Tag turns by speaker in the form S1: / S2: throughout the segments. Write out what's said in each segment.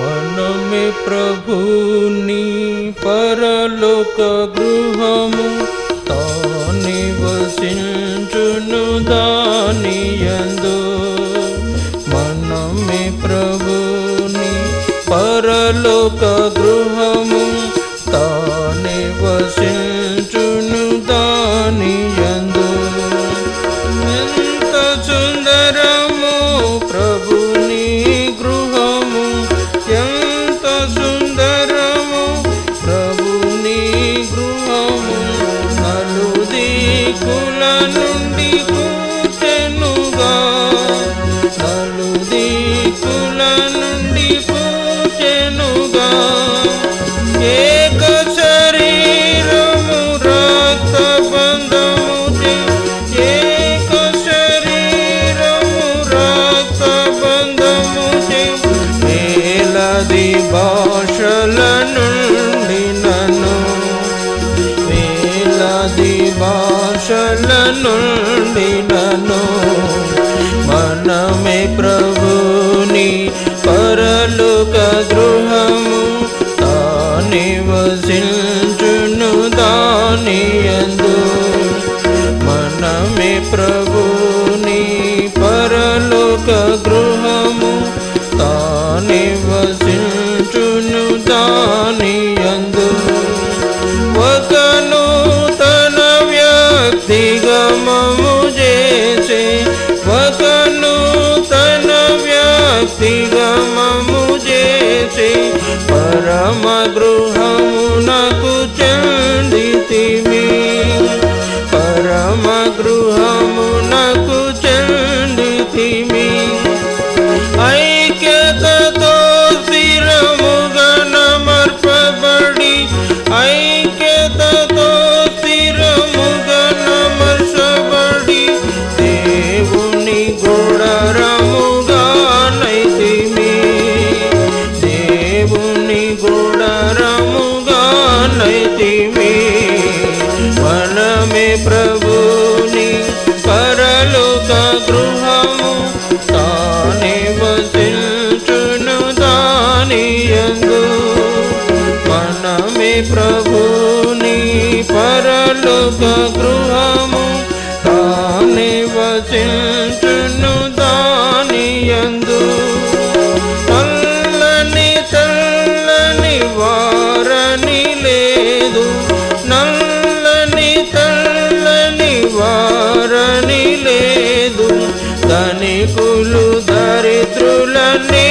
S1: मन में प्रभुनि परलोक गृहमु तानि वसिञ्चुनु दानियन्दु मन में प्रभुनि परलोक गृह పది భాషల నుండి నన్ను వేలాది భాషల నుండి నన్ను మనమే ప్రభుని పరలోక గృహము తాని వసించును దాని ఎందు. మనమే ప్రభుని పరలోక గృహము परमगृह pra você. ధనికులు దరిద్రులని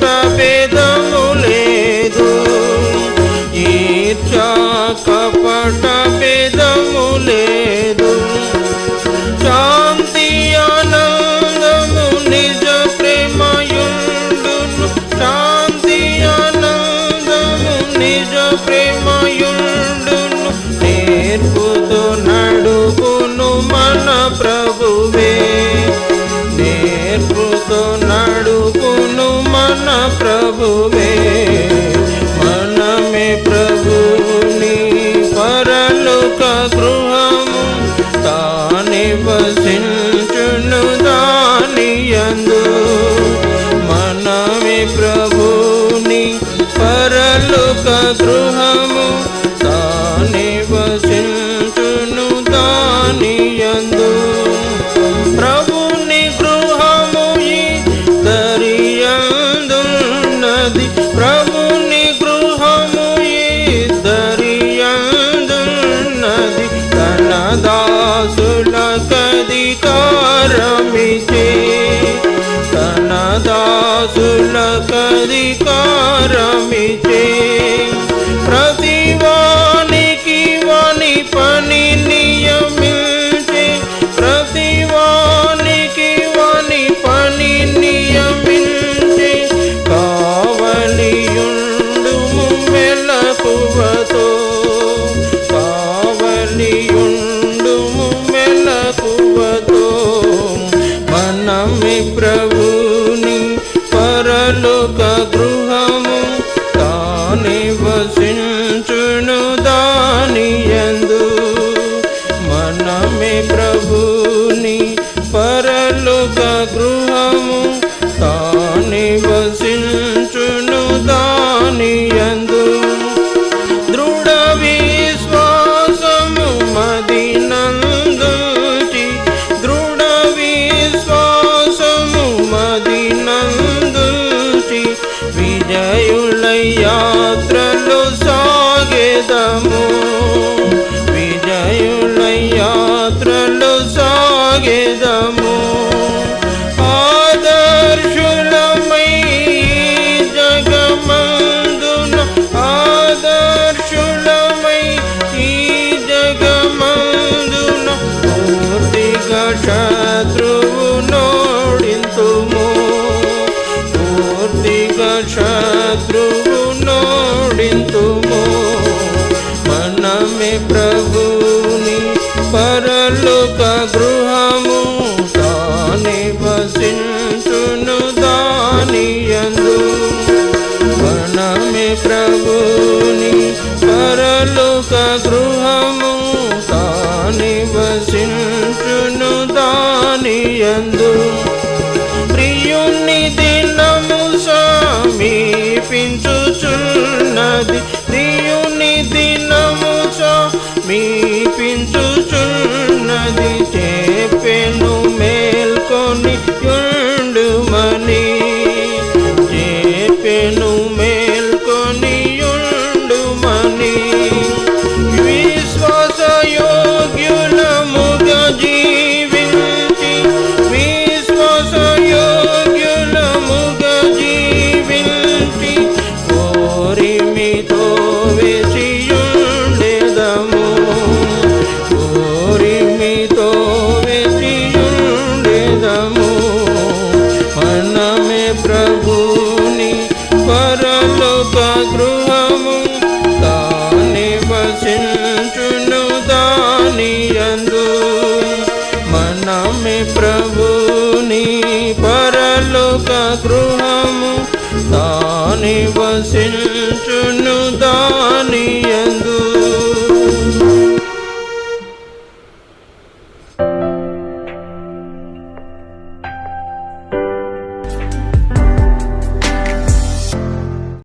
S1: टा लकरिकारा Oh. ఆలోక గృహము తాని వసించును దానియందు మనమే ప్రభుని పరలోక గృహము తాని వసించును దానియందు గృహము తాని వసిల్